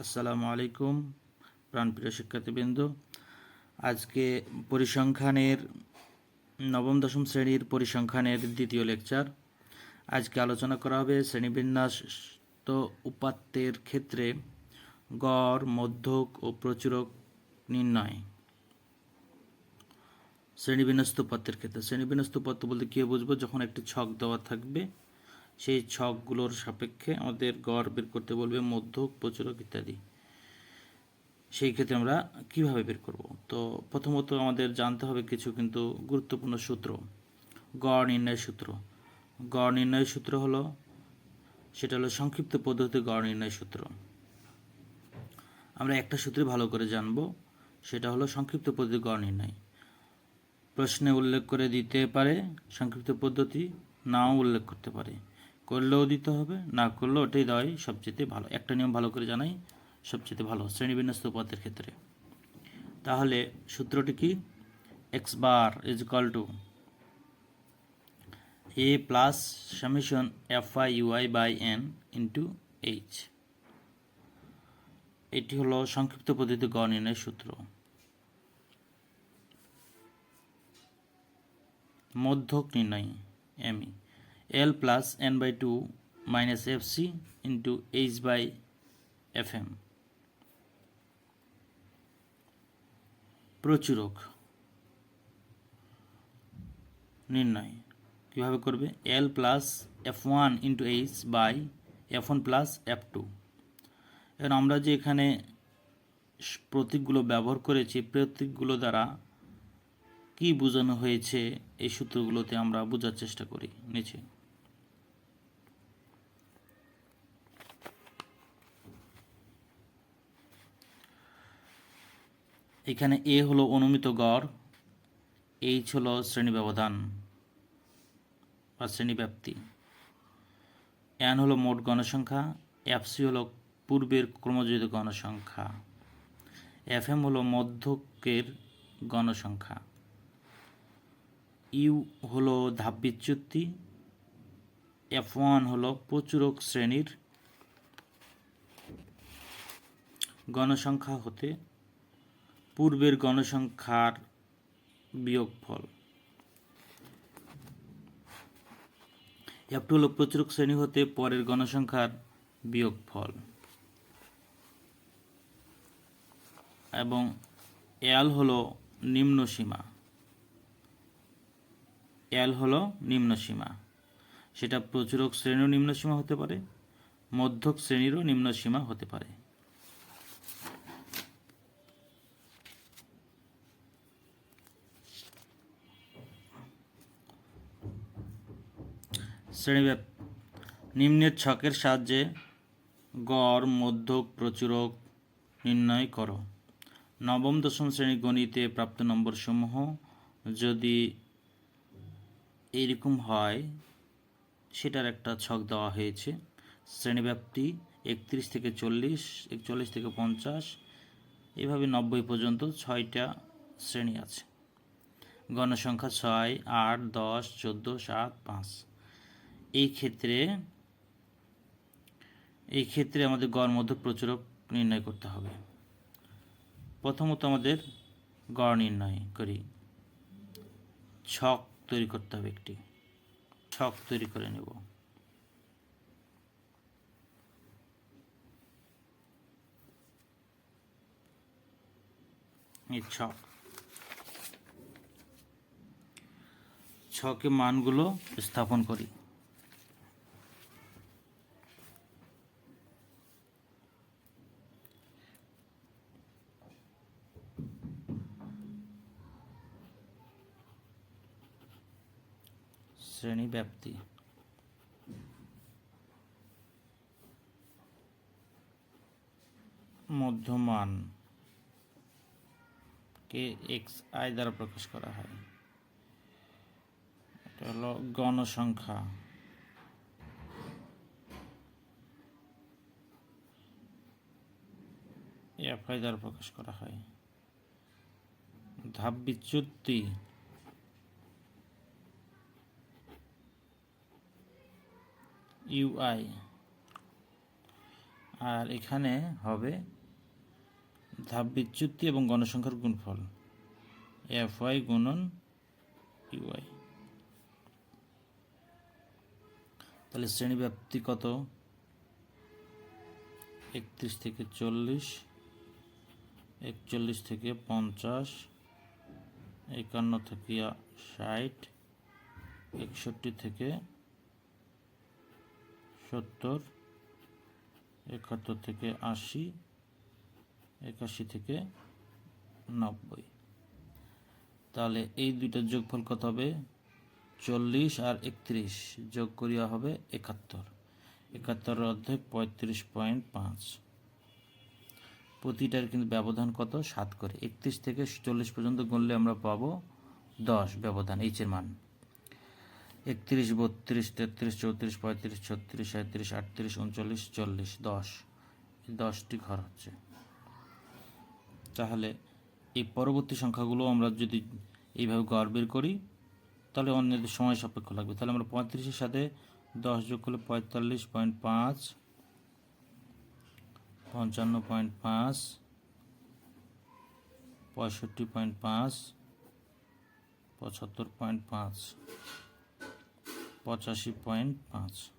আসসালামু আলাইকুম, প্রাণপ্রিয় শিক্ষার্থীবৃন্দ। আজকে পরিসংখ্যানের নবম, দশম শ্রেণির পরিসংখ্যানের দ্বিতীয় লেকচার। আজকে আলোচনা করা হবে শ্রেণীবিন্যাস তো উপাত্তের ক্ষেত্রে গড়, মধ্যক ও প্রচুরক নির্ণয়। শ্রেণীবিন্যস্ত উপাত্তের ক্ষেত্রে। শ্রেণীবিন্যস্ত উপাত্ত বলতে কী বুঝব? যখন একটি ছক দেওয়া থাকবে সেই ছকগুলোর সাপেক্ষে আমাদের গড় বের করতে বলবে মধ্যক প্রচুরক ইত্যাদি। সেই ক্ষেত্রে আমরা কীভাবে বের করব? তো প্রথমত আমাদের জানতে হবে কিছু কিন্তু গুরুত্বপূর্ণ সূত্র। গড় নির্ণয় সূত্র। গড় নির্ণয় সূত্র হলো, সেটা হলো সংক্ষিপ্ত পদ্ধতি গড় নির্ণয় সূত্র। আমরা একটা সূত্রে ভালো করে জানব, সেটা হলো সংক্ষিপ্ত পদ্ধতি গড় নির্ণয়। প্রশ্নে উল্লেখ করে দিতে পারে, সংক্ষিপ্ত পদ্ধতি নাও উল্লেখ করতে পারে। করলেও দিতে হবে, না করলেও ওটাই দেওয়াই সবচেয়ে ভালো। একটা নিয়ম ভালো করে জানাই, সবচেয়ে ভালো, শ্রেণীবিন্যস্ত উপাত্তের ক্ষেত্রে। তাহলে সূত্রটি কি? X bar is equal to A plus summation F I UI by N into H এটি হলো সংক্ষিপ্ত পদ্ধতি গড় নির্ণয়ের সূত্র। মধ্যক নির্ণয় ME L plus N by two minus F C into H by F M প্রচুরক। নির্ণয়। কীভাবে করবে? L plus F one into H by F one plus F two এখন আমরা যে এখানে প্রতীকগুলো ব্যবহার করেছি, প্রতীকগুলো দ্বারা কি বোঝানো হয়েছে এই সূত্রগুলোতে আমরা বোঝার চেষ্টা করি। নিচে। এখানে এ হলো অনুমিত গড়, এইচ হলো শ্রেণি ব্যবধান বা শ্রেণি ব্যাপ্তি। এন হলো মোট গণসংখ্যা এফসি হলো পূর্বের ক্রমযুক্ত গণসংখ্যা। এফ এম হলো মধ্যকের গণসংখ্যা। ইউ হলো ধাপ বিচ্যুতি, এফ ওয়ান হলো প্রচুরক শ্রেণির গণসংখ্যা হতে পূর্বের গণসংখ্যার বিয়োগফল। এফ টু হলো প্রচুরক শ্রেণি হতে পরের গণসংখ্যার বিয়োগফল। এবং এল হলো নিম্ন সীমা। এল হলো নিম্ন সীমা। সেটা প্রচুরক শ্রেণীরও নিম্ন সীমা হতে পারে, মধ্যক শ্রেণীরও নিম্ন সীমা হতে পারে। শ্রেণীব্যাপ নিম্নের ছকের সাহায্যে গড়, মধ্যক, প্রচুরক নির্ণয় করো। নবম, দশম শ্রেণি গণিতে প্রাপ্ত নম্বরসমূহ যদি এইরকম হয়, সেটার একটা ছক দেওয়া হয়েছে। শ্রেণীব্যাপ্তি একত্রিশ থেকে চল্লিশ, একচল্লিশ থেকে পঞ্চাশ, এভাবে নব্বই পর্যন্ত ছয়টা শ্রেণি আছে। গণসংখ্যা ছয়, আট, দশ, চোদ্দ, সাত, পাঁচ। এই ক্ষেত্রে এই ক্ষেত্রে আমাদের গড় মধ্য প্রচুরক নির্ণয় করতে হবে। প্রথমত আমাদের গড় নির্ণয় করি। ছক তৈরি করতে হবে একটি। ছক তৈরি করে নেব। এই ছক। ছকে মানগুলো স্থাপন করি। ব্যাপ্তি মধ্যমান। কে এক্স আই দ্বারা প্রকাশ করা হয়? এটা হলো গণসংখ্যা। এফ আই দ্বারা প্রকাশ করা হয়। ধাপ বিচ্যুতি। ইউআই আর এখানে হবে ধাপ বিচ্যুতি এবং গণসংখ্যার গুণফল। এফ ওয়াই গুণন ইউআই তাহলে শ্রেণি ব্যাপ্তি কত? একত্রিশ থেকে চল্লিশ, একচল্লিশ থেকে পঞ্চাশ, একান্ন থেকে ষাট, একষট্টি থেকে সত্তর, একাত্তর থেকে আশি, একাশি থেকে নব্বই। তাহলে এই দুইটা যোগফল কত হবে? চল্লিশ আর একত্রিশ যোগ করিয়া হবে একাত্তর। একাত্তর অর্ধেক পঁয়ত্রিশ পয়েন্ট পাঁচ। প্রতিটার কিন্তু ব্যবধান কত? সাত করে। একত্রিশ থেকে চল্লিশ পর্যন্ত গুনলে আমরা পাবো দশ ব্যবধান, এইচের মান। একত্রিশ, বত্রিশ, তেত্রিশ, চৌত্রিশ, পঁয়ত্রিশ, ছত্রিশ সাঁত্রিশ আটত্রিশ, উনচল্লিশ, চল্লিশ, দশ। দশটি ঘর হচ্ছে। তাহলে এই পরবর্তী সংখ্যাগুলো আমরা যদি এইভাবে গড় বের করি, তাহলে অন্যদের সময় সাপেক্ষ লাগবে। তাহলে আমরা পঁয়ত্রিশের সাথে দশ যোগ করলে পঁয়তাল্লিশ পয়েন্ট পাঁচ, পঞ্চান্ন পয়েন্ট পাঁচ, পঁয়ষট্টি পয়েন্ট পাঁচ, পঁচাত্তর পয়েন্ট পাঁচ। পঁচাশি পয়েন্ট পাঁচ।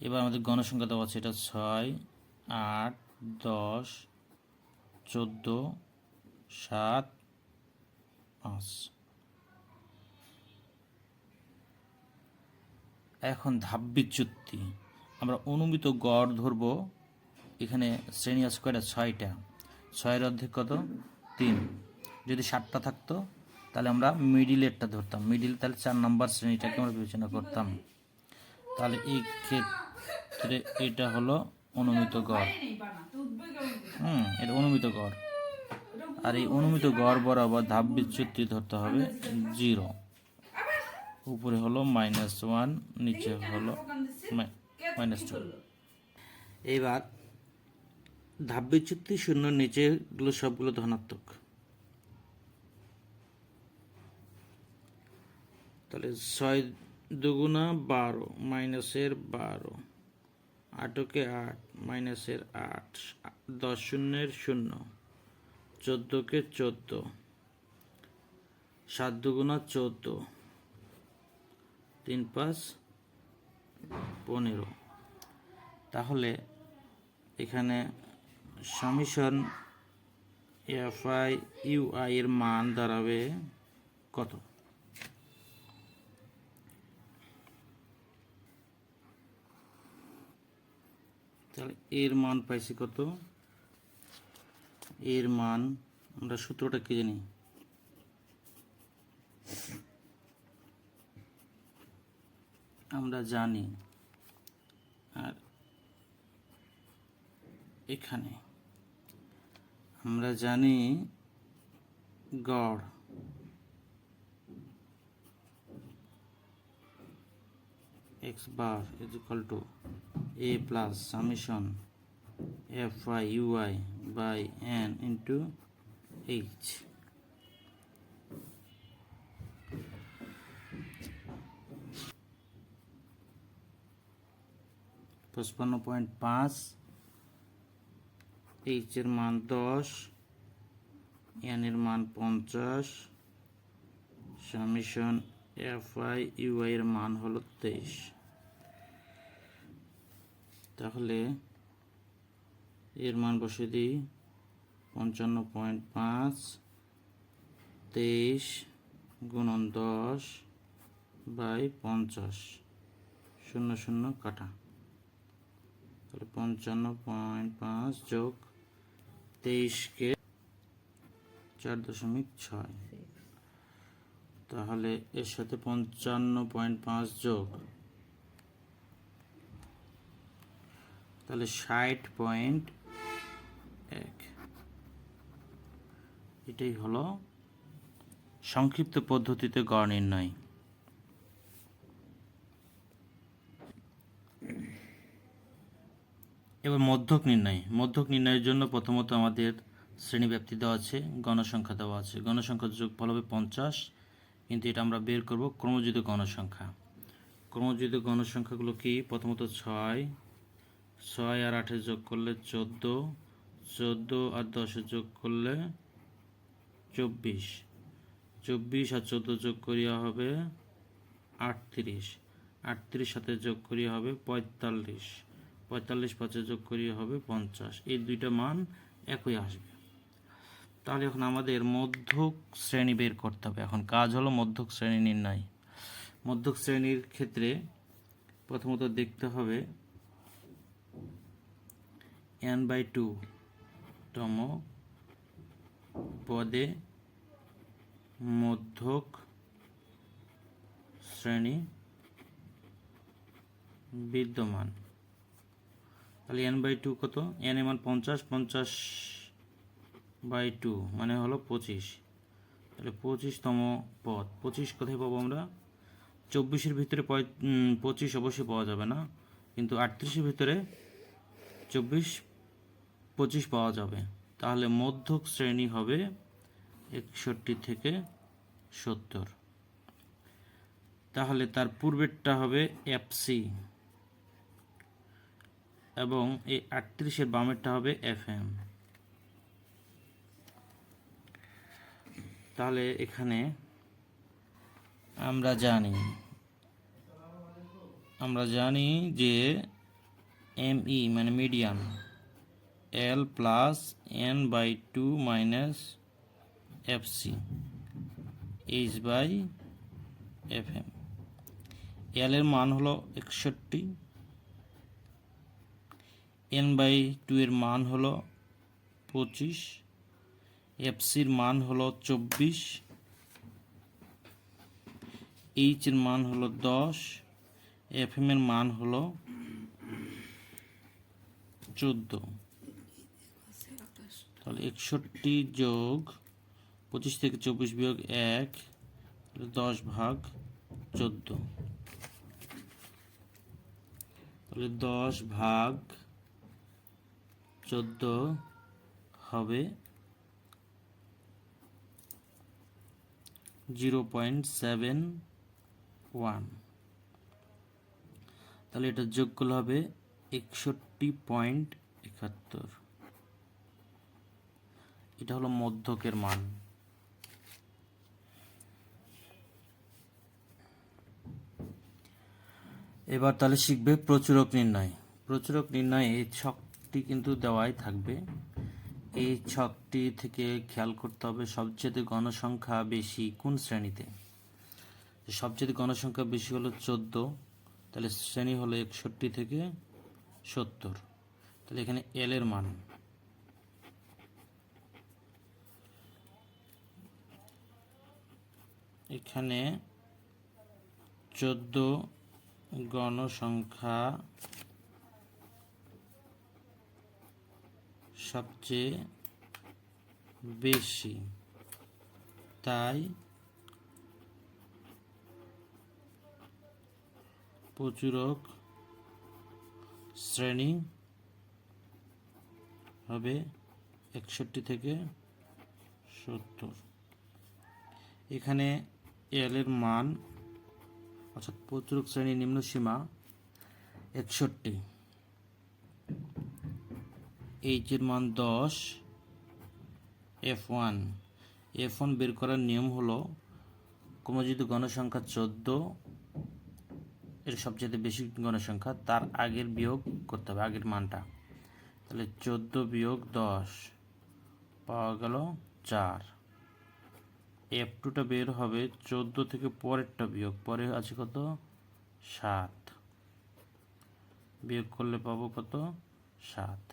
এবার আমাদের গণসংখ্যা দেওয়া আছে, এটা ছয়, আট, দশ, চোদ্দ, সাত, পাঁচ। এখন ধাপ বিচ্যুতি। আমরা অনুমিত গড় ধরব। এখানে শ্রেণি আছে কয়টা? ছয়টা। ছয়ের অর্ধেক কত? তিন। যদি সাতটা থাকতো তাহলে আমরা মিডিলেরটা ধরতাম। মিডিল তাহলে চার নম্বর শ্রেণীটাকে আমরা বিবেচনা করতাম। তাহলে এই ক্ষেত্রে এটা হলো অনুমিত গড়। হুম, এটা অনুমিত গড়। আর এই অনুমিত গড় বরাবর ধাপ বিচ্যুতি ধরতে হবে জিরো উপরে হলো মাইনাস ওয়ান নিচে হলো মাইনাস টু এইবার ধাপ বিচ্যুতি শূন্য, নিচেগুলো সবগুলো ধনাত্মক। তাহলে ছয় দুগুণা বারো, মাইনাসের বারো। আটকে আট, মাইনাসের আট, দশ শূন্যের শূন্য, চোদ্দোকে চোদ্দ, সাত দুগুণা চোদ্দ, তিন পাঁচ পনেরো। তাহলে এখানে সামিশন এফআই ইউআই এর মান দাঁড়াবে কত? তাহলে এর মান পাইছি কত? এর মান, আমরা সূত্রটা কি জানি? আমরা জানি, আর এখানে আমরা জানি গড়। X bar is equal to A plus summation F Y UI by N into H পঁচপান্ন পয়েন্ট পাঁচ এইচের মান দশ এনের মান পঞ্চাশ সামিশন এফ আই ইউআই এর মান হলো তেইশ। তাহলে এর মান বসে দিই পঞ্চান্ন পয়েন্ট পাঁচ তেইশ গুণন দশ বাই পঞ্চাশ শূন্য শূন্য কাটা। তাহলে পঞ্চান্ন পয়েন্ট পাঁচ যোগ তেইশকে চার দশমিক ছয়। তাহলে এর সাথে পঞ্চান্ন পয়েন্ট পাঁচ যোগ তাহলে ষাট পয়েন্ট এক। এটাই হলো সংক্ষিপ্ত পদ্ধতিতে গড় নির্ণয়। এবার মধ্যক নির্ণয়। মধ্যক নির্ণয়ের জন্য প্রথমত আমাদের শ্রেণীব্যাপ্তি দেওয়া আছে, গণসংখ্যা দেওয়া আছে। গণসংখ্যার যোগফল হবে পঞ্চাশ, কিন্তু এটা আমরা বের করব ক্রমযুত গণসংখ্যা। ক্রমযুত গণসংখ্যাগুলো কি? প্রথমত ছয় ছয় আর আটে যোগ করলে চোদ্দ চোদ্দ আর দশে যোগ করলে চব্বিশ। চব্বিশ আর চোদ্দ যোগ করিয়া হবে আটত্রিশ। আটত্রিশ সাথে যোগ করিয়া হবে পঁয়তাল্লিশ। পঁয়তাল্লিশ পাঁচে যোগ করিয়া হবে পঞ্চাশ। এই দুইটা মান একই আসবে। তাহলে এখন আমাদের মধ্যক শ্রেণি বের করতে হবে। এখন কাজ হলো মধ্যক শ্রেণি নির্ণয়। মধ্যক শ্রেণির ক্ষেত্রে প্রথমত দেখতে হবে এন বাই টু তম পদে মধ্যক শ্রেণি বিদ্যমান। তাহলে এন বাই টু কত? এন এর মান পঞ্চাশ পঞ্চাশ বাই টু মানে হলো পঁচিশ। তাহলে পঁচিশতম পদ। পঁচিশ কোথায় পাবো আমরা? চব্বিশের ভিতরে পঁচিশ অবশ্যই পাওয়া যাবে না। কিন্তু আটত্রিশের ভিতরে চব্বিশ পঁচিশ পাওয়া যাবে। তাহলে মধ্যক শ্রেণি হবে একষট্টি থেকে সত্তর। তাহলে তার পূর্বেরটা হবে এফসি এবং এই আটত্রিশের বামেরটা হবে এফএম তাহলে এখানে আমরা জানি আমরা জানি যে এম ই মানে median L plus N by two minus F C H by F M L এর মান হলো একষট্টি। এন বাই টু এর মান হলো পঁচিশ। এফসির মান হলো চব্বিশ। এইচ এর মান হলো দশ। এফ এম এর মান হলো চোদ্দ। তাহলে একষট্টি যোগ পঁচিশ থেকে চব্বিশ বিয়োগ এক দশ ভাগ চোদ্দ। তাহলে দশ ভাগ চোদ্দ হবে জিরো পয়েন্ট সেভেন ওয়ান। তাহলে এটা যোগ করলে হবে একষট্টি পয়েন্ট একাত্তর। এটা হলো মধ্যকের মান। এবার তাহলে শিখবে প্রচুরক নির্ণয়। প্রচুরক নির্ণয় এই ছকটি কিন্তু দেওয়াই থাকবে। এই ছকটি থেকে খেয়াল করতে হবে সবচেয়ে গণসংখ্যা বেশি কোন শ্রেণীতে? সবচেয়ে গণসংখ্যা বেশি হলো চোদ্দ, তাহলে শ্রেণি হলো একষট্টি থেকে সত্তর। তাহলে এখানে এল এর মান। এখানে চোদ্দ গণসংখ্যা সবচেয়ে বেশি। তাই প্রচুরক শ্রেণি হবে একষট্টি থেকে সত্তর। এখানে এল মান, অর্থাৎ প্রচুরক শ্রেণির নিম্ন সীমা, একষট্টি। এইচ এর মান দশ এফ ওয়ান এফ ওয়ান বের করার নিয়ম হলো যদি গণসংখ্যা চোদ্দ এটা সবচেয়ে বেশি গণসংখ্যা, তার আগের বিয়োগ করতে হবে, আগের মানটা। তাহলে চোদ্দ বিয়োগ দশ পাওয়া গেল চার। এফ টুটা বের হবে চোদ্দ থেকে পরেরটা বিয়োগ, পরে আছে কত? সাত। বিয়োগ করলে পাবো কত? সাত।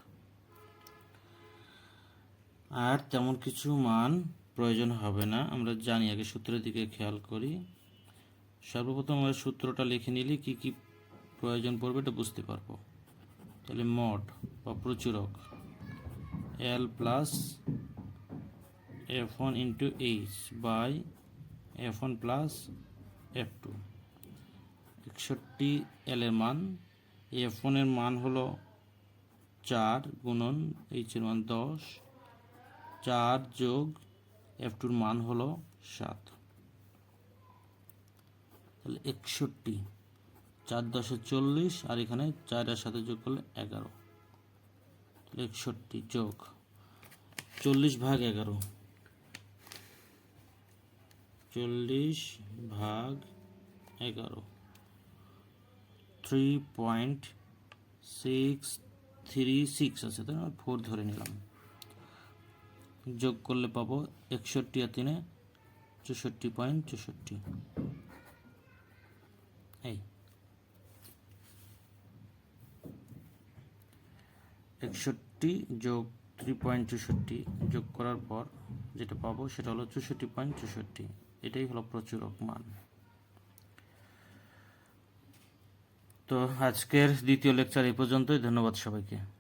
আর তেমন কিছু মান প্রয়োজন হবে না, আমরা জানি, আগে সূত্রের দিকে খেয়াল করি। সর্বপ্রথম আমরা সূত্রটা লিখে নিলে কি কি প্রয়োজন পড়বে এটা বুঝতে পারব। তাহলে মড বা প্রচুরক L plus F one into H by F one plus F two একষট্টি এল এর মান এফ ওয়ানের মান হলো চার গুণন এইচের মান দশ। চার যোগ এফ টুর মান হলো সাত। তাহলে একষট্টি। চার দশে চল্লিশ, আর এখানে চারের সাথে যোগ করলে এগারো। একষট্টি যোগ। চল্লিশ ভাগ এগারো। চল্লিশ ভাগ এগারো। Three point six three six আছে, তাই না? ফোর ধরে নিলাম। যোগ করলে পাবো একষট্টি আর তিনে চৌষট্টি পয়েন্ট চৌষট্টি। এই একষট্টি যোগ থ্রি পয়েন্ট চৌষট্টি যোগ করার পর যেটা পাবো সেটা হলো চৌষট্টি পয়েন্ট চৌষট্টি। এটাই হলো প্রচুরক মান। তো আজকের দ্বিতীয় লেকচার এই পর্যন্তই। ধন্যবাদ সবাইকে।